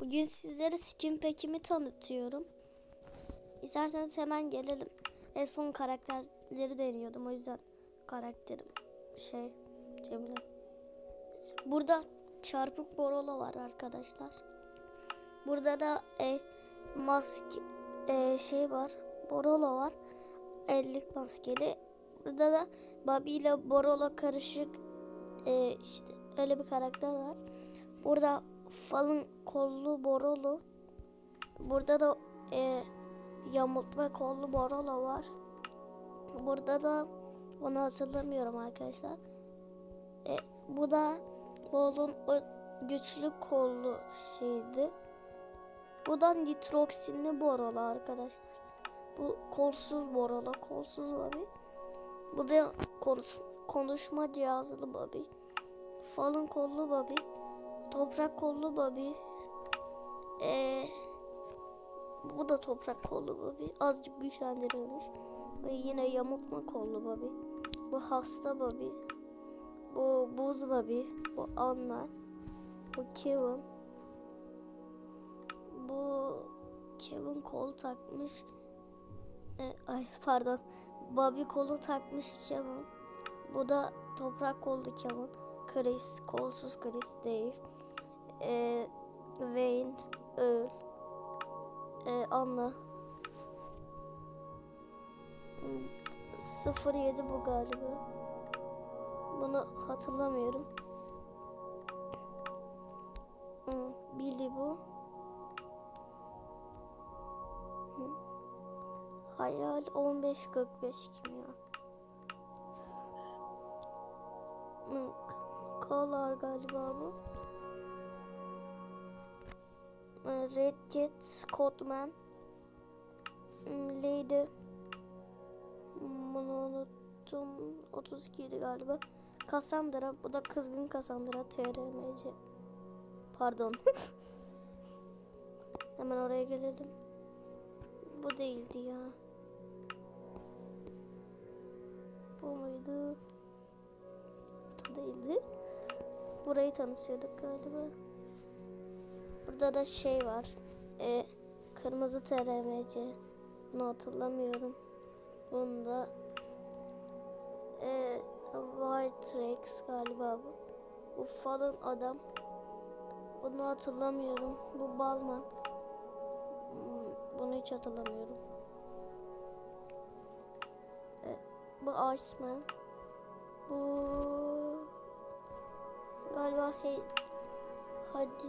Bugün sizlere skin pack'imi tanıtıyorum. İsterseniz hemen gelelim. En son karakterleri deniyordum o yüzden karakterim şey Cemile. Burada çarpık Borolo var arkadaşlar. Burada da e, maske e, şey var. Borolo var. Ellik maskeli. Burada da Bobby ile Borolo karışık e, işte öyle bir karakter var. Burada Falın kollu Borolo. Burada da e, yamultma kollu Borolo var. Burada da onu hatırlamıyorum arkadaşlar. E, bu da Bol'un o güçlü kollu şeydi. Bu da nitroksinli Borolo arkadaşlar. Bu kolsuz Borolo, kolsuz Bobby. Bu da konuş, konuşma cihazlı Bobby. Falın kollu Bobby. Toprak kollu Bobby. Ee, bu da toprak kollu Bobby. Azıcık güçlendirilmiş. Ve yine yamultma kollu Bobby. Bu hasta Bobby. Bu buz Bobby. Bu Anna. Bu Kevin. Bu Kevin kol takmış. Ee, ay pardon. Bobby kolu takmış Kevin. Bu da toprak kollu Kevin. Chris, kolsuz Chris, Dave. Ee, Wayne, Earl. Ee, Anna. Hmm, 07 bu galiba. Bunu hatırlamıyorum. Billy bu. Hayal 1545 kim ya? Collar galiba bu. Ee, Red Cat, Codman, hmm, Lady. Hmm, Bunu unuttum. 32 idi galiba. Cassandra. Bu da kızgın Cassandra. TRMC. Pardon. Hemen oraya gelelim. Bu değildi ya. Bu muydu? Değildi. Burayı tanışıyorduk galiba. Burada da şey var. E, kırmızı TRMC. Bunu hatırlamıyorum. Bunda e, White Rex galiba bu. Bu falan adam. Bunu hatırlamıyorum. Bu Balman. Hmm, Bunu hiç hatırlamıyorum. E, bu Iceman. Bu galiba hey hadi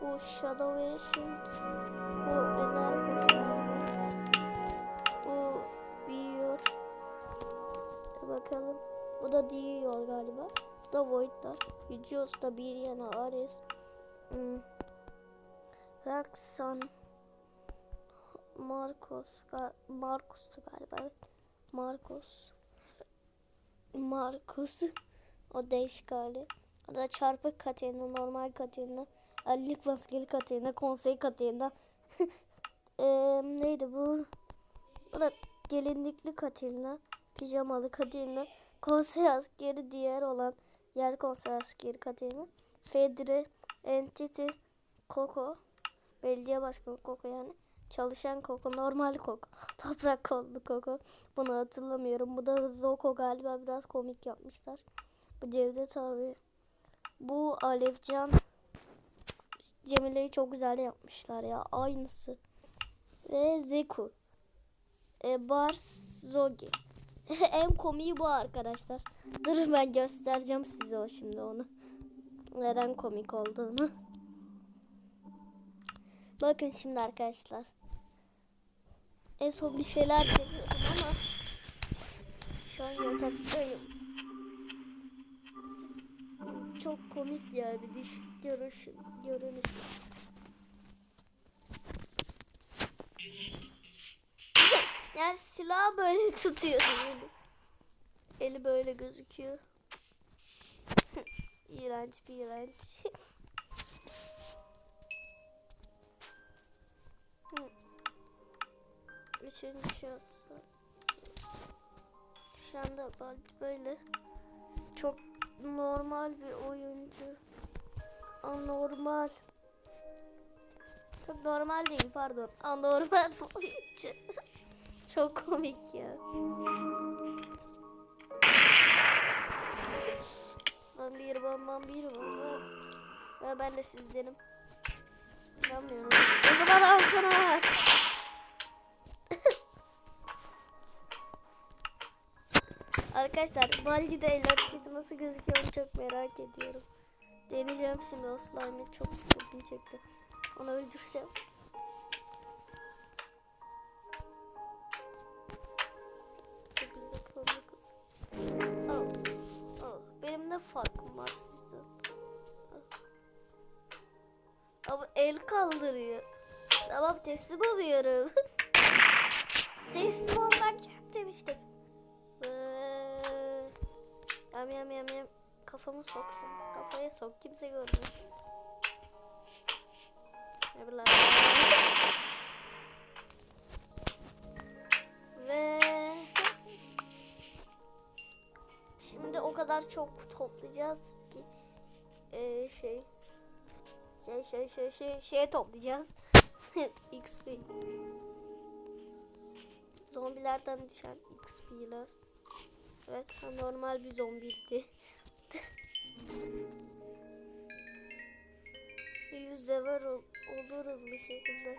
bu Shadow Ancient bu Energos bu büyüyor bakalım. Bu da diyor galiba. Bu da Void'lar. Yüceos da bir yana Ares. Hmm. Raksan. Marcos Marcos'tu galiba evet. Marcos. Marcos o değişik hali. Orada çarpık Katerina, normal Katerina, ellik maskeli Katerina, konsey Katerina. Eee neydi bu? Bu da gelinlikli Katerina, pijamalı Katerina, konsey askeri diğer olan yer konsey askeri Katerina, Fedri, Entity, Koko, belediye başkanı Koko yani. Çalışan Koko, normal Koko, toprak kollu Koko. Bunu hatırlamıyorum. Bu da Zoko galiba biraz komik yapmışlar. Bu Cevdet abi. Bu Alevcan Cemile'yi çok güzel yapmışlar ya. Aynısı. Ve Zeku. E, Bars Zogi. en komiği bu arkadaşlar. Durun ben göstereceğim size o şimdi onu. Neden komik olduğunu. Bakın şimdi arkadaşlar. En son bir şeyler deniyordum ama şu an yataktayım çok komik yani diş görüş görünüşü. yani silah böyle tutuyor. Eli. Böyle gözüküyor. iğrenç bir iğrenç. Üçüncü şahıs. Şu anda böyle normal bir oyuncu. Anormal. Çok normal değil pardon. Anormal bu oyuncu. Çok komik ya. Ben bir bam bam bir bam bam. Ben de sizdenim. İnanmıyorum. O zaman al sana. Arkadaşlar Baldi'de el hareketi nasıl gözüküyor çok merak ediyorum. Deneyeceğim şimdi o slime'ı çok ilgimi çekti. Onu öldürsem. Oh. Benim ne farkım var sizden? Ama el kaldırıyor. Tamam teslim oluyorum. teslim olmak demiştim. Yam yam yam. Kafamı soksun. Kafaya sok. Kimse. Ne bileyim. Ve şimdi o kadar çok toplayacağız ki ee, şey şey şey şey şey şey toplayacağız. XP. Zombilerden düşen XP'ler. Evet normal bir zombiydi. Yüz sever ol, oluruz bir şekilde.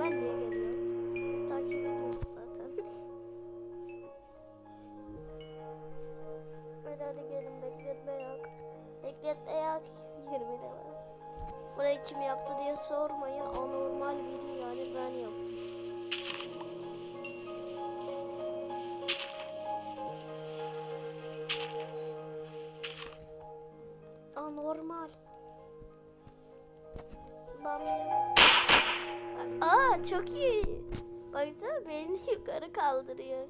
Ben niye geliyorum? Biz takip ediyoruz zaten. hadi hadi gelin bekletme yok. Bekletme yok. 20 de var. Burayı kim yaptı diye sormayın. Anormal biri yani ben yaptım. Baksana beni yukarı kaldırıyor.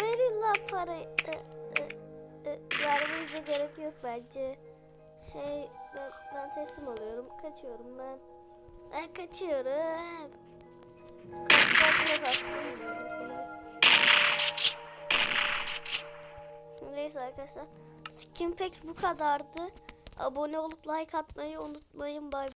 Verin lan parayı. Vermenize gerek yok bence. Şey ben, ben teslim oluyorum. Kaçıyorum ben. Ben kaçıyorum. Kaçmak. Neyse arkadaşlar. Skin Pack bu kadardı. Abone olup like atmayı unutmayın. Bay.